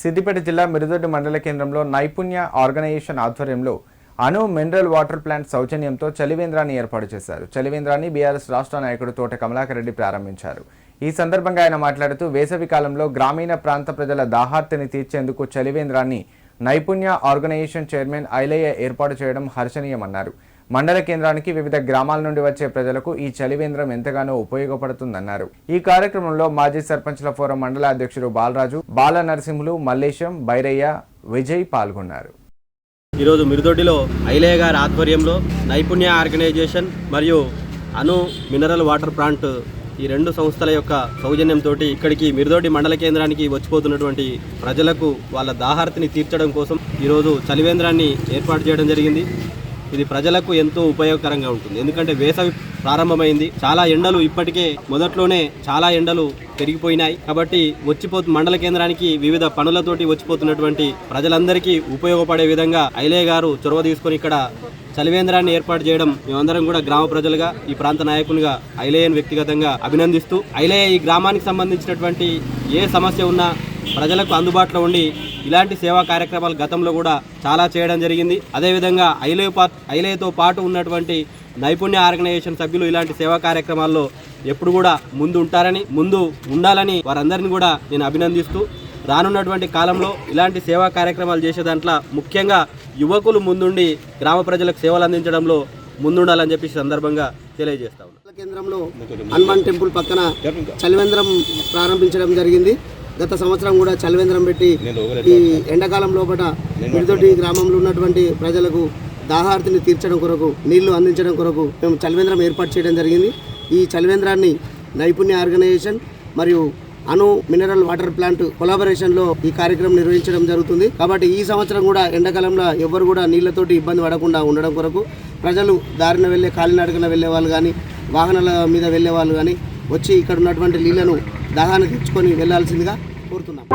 సిద్దిపేట జిల్లా మిరుదొడ్డి మండల కేంద్రంలో నైపుణ్య ఆర్గనైజేషన్ ఆధ్వర్యంలో అను మినరల్ వాటర్ ప్లాంట్ సౌజన్యంతో చలివేంద్రాన్ని ఏర్పాటు చేశారు. చలివేంద్రాన్ని బీఆర్ఎస్ రాష్ట్ర నాయకుడు తోట కమలాకర్ రెడ్డి ప్రారంభించారు. ఈ సందర్భంగా ఆయన మాట్లాడుతూ వేసవి కాలంలో గ్రామీణ ప్రాంత ప్రజల దాహార్తిని తీర్చేందుకు చలివేంద్రాన్ని నైపుణ్య ఆర్గనైజేషన్ చైర్మన్ ఐలయ్య ఏర్పాటు చేయడం హర్షణీయమన్నారు. మండల కేంద్రానికి వివిధ గ్రామాల నుండి వచ్చే ప్రజలకు ఈ చలివేంద్రం ఎంతగానో ఉపయోగపడుతుందన్నారు. ఈ కార్యక్రమంలో మాజీ సర్పంచ్ల ఫోరం మండల అధ్యక్షుడు బాలరాజు బాల నరసింహులు మల్లేశం బైరయ్య విజయ్ పాల్గొన్నారు. ఈరోజు మిరుదొడ్డిలో ఐలయ్య గారి ఆధ్వర్యంలో నైపుణ్య ఆర్గనైజేషన్ మరియు అను మినరల్ వాటర్ ప్లాంట్ ఈ రెండు సంస్థల యొక్క సౌజన్యంతో ఇక్కడికి మిరుదొడ్డి మండల కేంద్రానికి వచ్చిపోతున్నటువంటి ప్రజలకు వాళ్ళ దాహార్తిని తీర్చడం కోసం ఈరోజు చలివేంద్రాన్ని ఏర్పాటు చేయడం జరిగింది. ఇది ప్రజలకు ఎంతో ఉపయోగకరంగా ఉంటుంది. ఎందుకంటే వేసవి ప్రారంభమైంది. చాలా ఎండలు ఇప్పటికే మొదట్లోనే చాలా ఎండలు పెరిగిపోయినాయి. కాబట్టి వచ్చిపో మండల కేంద్రానికి వివిధ పనులతోటి వచ్చిపోతున్నటువంటి ప్రజలందరికీ ఉపయోగపడే విధంగా ఐలే గారు చొరవ తీసుకొని ఇక్కడ చలివేంద్రాన్ని ఏర్పాటు చేయడం మేమందరం కూడా గ్రామ ప్రజలుగా ఈ ప్రాంత నాయకులుగా ఐలేయన్ వ్యక్తిగతంగా అభినందిస్తూ ఐలేయ ఈ గ్రామానికి సంబంధించినటువంటి ఏ సమస్య ఉన్నా ప్రజలకు అందుబాటులో ఉండి ఇలాంటి సేవా కార్యక్రమాలు గతంలో కూడా చాలా చేయడం జరిగింది. అదేవిధంగా ఐలే పా ఐలేతో పాటు ఉన్నటువంటి నైపుణ్య ఆర్గనైజేషన్ సభ్యులు ఇలాంటి సేవా కార్యక్రమాల్లో ఎప్పుడు కూడా ముందు ఉంటారని ముందు ఉండాలని వారందరిని కూడా నేను అభినందిస్తూ రానున్నటువంటి కాలంలో ఇలాంటి సేవా కార్యక్రమాలు చేసే దాంట్లో ముఖ్యంగా యువకులు ముందుండి గ్రామ ప్రజలకు సేవలు అందించడంలో ముందుండాలని చెప్పి సందర్భంగా తెలియజేస్తా కేంద్రంలో హనుమాన్ టెంపుల్ పక్కన చలివేంద్రం ప్రారంభించడం జరిగింది. గత సంవత్సరం కూడా చలివేంద్రం పెట్టి ఈ ఎండాకాలం లోపల మిడిదొడ్డి గ్రామంలో ఉన్నటువంటి ప్రజలకు దాహార్తిని తీర్చడం కొరకు నీళ్ళు అందించడం కొరకు మేము చలివేంద్రం ఏర్పాటు చేయడం జరిగింది. ఈ చలివేంద్రాన్ని నైపుణ్య ఆర్గనైజేషన్ మరియు అను మినరల్ వాటర్ ప్లాంట్ కొలాబరేషన్లో ఈ కార్యక్రమం నిర్వహించడం జరుగుతుంది. కాబట్టి ఈ సంవత్సరం కూడా ఎండాకాలంలో ఎవరు కూడా నీళ్ళతోటి ఇబ్బంది పడకుండా ఉండడం కొరకు ప్రజలు దారిన వెళ్ళే కాలినడకన వెళ్ళే వాళ్ళు కానీ వాహనాల మీద వెళ్ళే వాళ్ళు కానీ వచ్చి ఇక్కడ ఉన్నటువంటి నీళ్ళను దాహాన్ని తెచ్చుకొని వెళ్ళాల్సిందిగా కోరుతున్నాం